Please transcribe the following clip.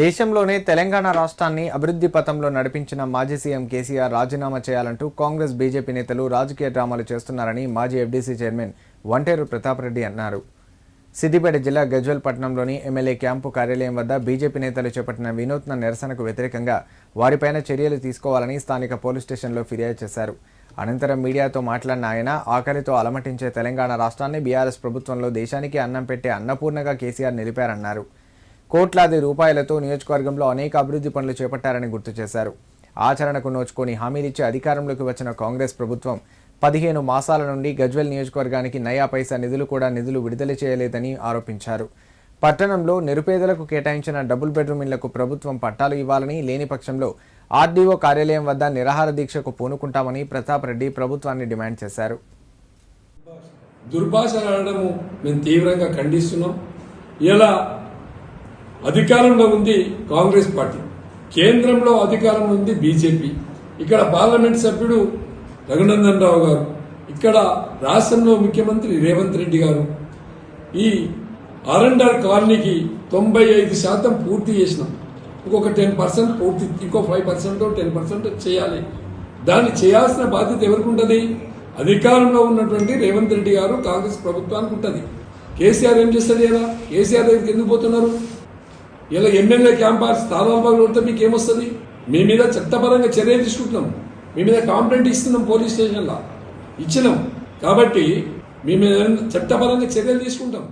దేశంలోనే తెలంగాణ రాష్ట్రాన్ని అభివృద్ధి పథంలో నడిపించిన మాజీ సీఎం కేసీఆర్ రాజీనామా చేయాలంటూ కాంగ్రెస్ బీజేపీ నేతలు రాజకీయ డ్రామాలు చేస్తున్నారని మాజీ ఎఫ్డీసీ చైర్మన్ వంటేరు ప్రతాపరెడ్డి అన్నారు. సిద్దిపేట జిల్లా గజ్వల్ పట్టణంలోని ఎమ్మెల్యే క్యాంపు కార్యాలయం వద్ద బీజేపీ నేతలు చేపట్టిన వినూత్న నిరసనకు వ్యతిరేకంగా వారిపైన చర్యలు తీసుకోవాలని స్థానిక పోలీస్ స్టేషన్లో ఫిర్యాదు చేశారు. అనంతరం మీడియాతో మాట్లాడిన ఆయన ఆకలితో అలమటించే తెలంగాణ రాష్ట్రాన్ని బీఆర్ఎస్ ప్రభుత్వంలో దేశానికి అన్నం పెట్టే అన్నపూర్ణగా కేసీఆర్ నిలిపారన్నారు. కోట్లాది రూపాయలతో నియోజకవర్గంలో అనేక అభివృద్ధి పనులు చేపట్టారని గుర్తు చేశారు. ఆచరణకు నోచుకొని హామీలిచ్చి అధికారంలోకి వచ్చిన కాంగ్రెస్ ప్రభుత్వం పదిహేను మాసాల నుండి గజ్వెల్ నియోజకవర్గానికి నయా పైసా నిధులు కూడా నిధులు విడుదల చేయలేదని ఆరోపించారు. పట్టణంలో నిరుపేదలకు కేటాయించిన డబుల్ బెడ్రూమ్ ఇళ్ళకు ప్రభుత్వం పట్టాలు ఇవ్వాలని లేని పక్షంలో ఆర్డీఓ కార్యాలయం వద్ద నిరాహార దీక్షకు పూనుకుంటామని ప్రతాప్ రెడ్డి ప్రభుత్వాన్ని డిమాండ్ చేశారు. దుర్భాషలు ఆడడము మేము తీవ్రంగా ఖండిస్తున్నాం. ఇలా అధికారంలో ఉంది కాంగ్రెస్ పార్టీ. కేంద్రంలో అధికారంలో ఉంది బీజేపీ. ఇక్కడ పార్లమెంట్ సభ్యుడు రఘునందన్ రావు గారు. ఇక్కడ రాష్ట్రంలో ముఖ్యమంత్రి రేవంత్ రెడ్డి గారు. ఈ అరండర్ కాలనీకి తొంభై ఐదు శాతం పూర్తి చేసినాం. ఇంకొక టెన్ పర్సెంట్ పూర్తి ఇంకో ఫైవ్ పర్సెంట్ టెన్ పర్సెంట్ చేయాలి. దాన్ని చేయాల్సిన బాధ్యత ఎవరికి ఉంటుంది? అధికారంలో ఉన్నటువంటి రేవంత్ రెడ్డి గారు కాంగ్రెస్ ప్రభుత్వానికి ఉంటుంది. కేసీఆర్ ఏం చేస్తాడు ఇలా కేసీఆర్ దగ్గరికి ఎందుకు పోతున్నారు? ఇలా ఎమ్మెల్యే క్యాంపస్ స్థానాలు బాగా ఉంటే మీకు ఏమొస్తుంది మీ మీద చట్టపరంగా చర్యలు తీసుకుంటున్నాం. మీ మీద కాంప్లైంట్ ఇస్తున్నాం పోలీస్ స్టేషన్లో. ఇచ్చినాం. కాబట్టి మీ మీద చట్టపరంగా చర్యలు తీసుకుంటాం.